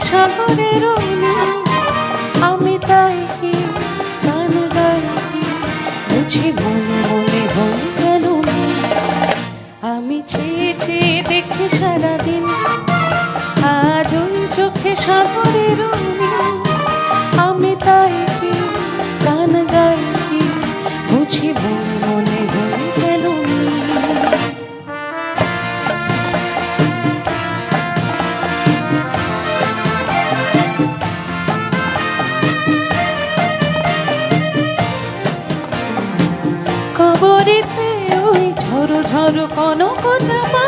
সাগরের আমি তাই কি গান গাই কি বুঝি মনে মনে গেল আমি চেয়ে চেয়ে দেখি সারাদিন, আজ ওই চোখে সাগরের কবরিতে ওই ঝরো ঝরো কনক চাপা।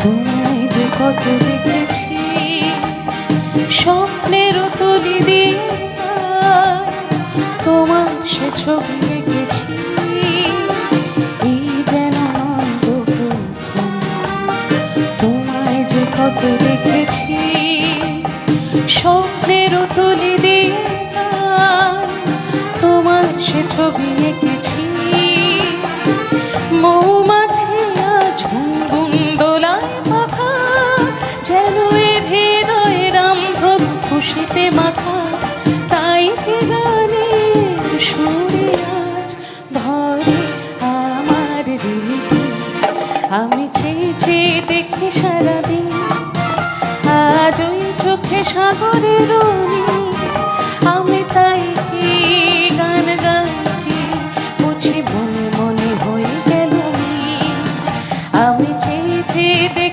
তোমায় যে কত দেখেছি স্বপ্নের তোমার সে ছবি এঁকেছি এই যেন তোমায় যে কত দেখেছি স্বপ্নের তুলি দিয়ে তোমার সে ছবি এঁকেছি খুশিতে মাখা, তাই কি গানের সুরে আজ ভরে আমার হৃদয় আমি চেয়ে চেয়ে দেখি সারাদিন, আজ ওই চোখে সাগরের আমি তাই গান মনে মনে হয়ে গেল আমি চেয়ে চেয়ে দেখি সারাদিন